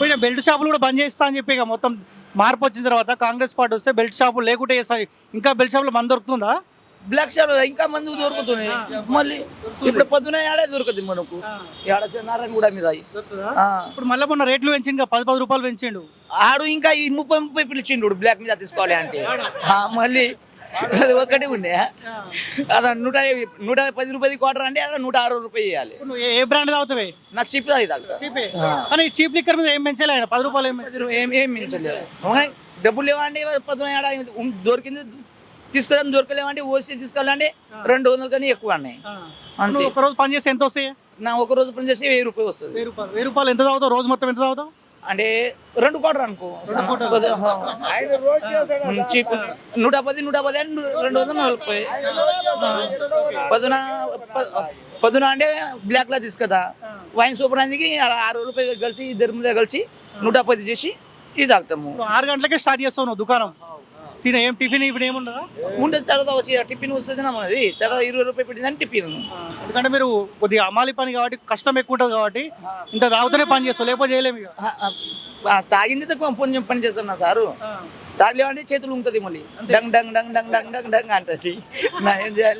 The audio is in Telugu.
పోయిన బెల్ట్ షాపులు కూడా బంద్ చేస్తా అని చెప్పి ఇక మొత్తం మార్పు వచ్చిన తర్వాత కాంగ్రెస్ పార్టీ వస్తే బెల్ట్ షాపులు లేకుంటే చేస్తా. ఇంకా బెల్ట్ షాపులు మంది దొరుకుతుందా? బ్లాక్ షాప్ ఇంకా మంది దొరుకుతున్నాయి మళ్ళీ ఇప్పుడు పొద్దున ఏడే దొరుకుతుంది మనకు. నారాయణ కూడా మీద. దొరుకుతుందా. ఇప్పుడు మళ్ళీ మొన్న రేట్లు పెంచిండు పది పది రూపాయలు పెంచిండు. ఆడు ఇంకా ఈ ముప్పై ముప్పై పిలిచిండు బ్లాక్ మీద తీసుకోవాలి అంటే. మళ్ళీ అది ఒకటి ఉండే. అలా నూట నూట పది రూపాయలు క్వార్టర్ అంటే అలా నూట అరవై రూపాయలు ఇవ్వాలి నువ్వు ఏ- బ్రాండ్ తాగుతావే? నా చీప్ అది తాగుతా. చీపే కానీ ఈ చీప్ లిక్కర్ మీద ఏం పెంచలే ఆయన? పది రూపాయలు ఏం. పది ఏం ఏం మించలేదు? డబ్బులు పొద్దున ఏడ ఉం- దొరికింది తీసుకోవడానికి దొరకలేవంటే ఓసి తీసుకోవాలంటే రెండు వందలు కానీ ఎక్కువ అన్నాయి. ఆ. అంతే. నువ్వు ఒక రోజు పని చేస్తే ఎంత వస్తాయి? నా ఒక రోజు పని చేస్తే వెయ్యి రూపాయలు వస్తుంది. వెయ్యి రూపాయలు. వెయ్యి రూపాయలు ఎంత తాగుతావు? రోజు మొత్తం ఎంత తాగుతావు? అంటే రెండు కోటర్ అనుకో. నూట పది నూట పది అంటే రెండు వందల నలభై. పొద్దున పొద్దున అంటే బ్లాక్ లా తీసుకదా. వైన్ సూపర్ అందుకి ఆరు రూపాయలు కలిసి ఇద్దరు మీద కలిసి నూట పది చేసి ఇది తాగుతాము. ఆరు గంటలకే స్టార్ట్ చేస్తావు నువ్వు దుకాణం. తిన ఏం టిఫిన్ ఇప్పుడు ఏముండదా? ఉండే తర్వాత వచ్చి టిఫిన్ వస్తుంది మనది. తర్వాత ఇరవై రూపాయలు పెట్టిందని టిఫిన్. ఎందుకంటే మీరు కొద్దిగా అమాలి పని కాబట్టి కష్టం ఎక్కువ ఉంటుంది కాబట్టి ఇంత తాగుతూనే పని చేస్తావు లేకపోతే చేయలేము తాగింది తక్కువ కొంచెం పని చేస్తాం నా సారు. తాగలేమంటే చేతులు ఉంటుంది మళ్ళీ. డంగ్ డంగ్ డంగ్ డంగ్ డంగ్ డంగ్ డంగ్ అంటది. నా ఏం చేయాలి?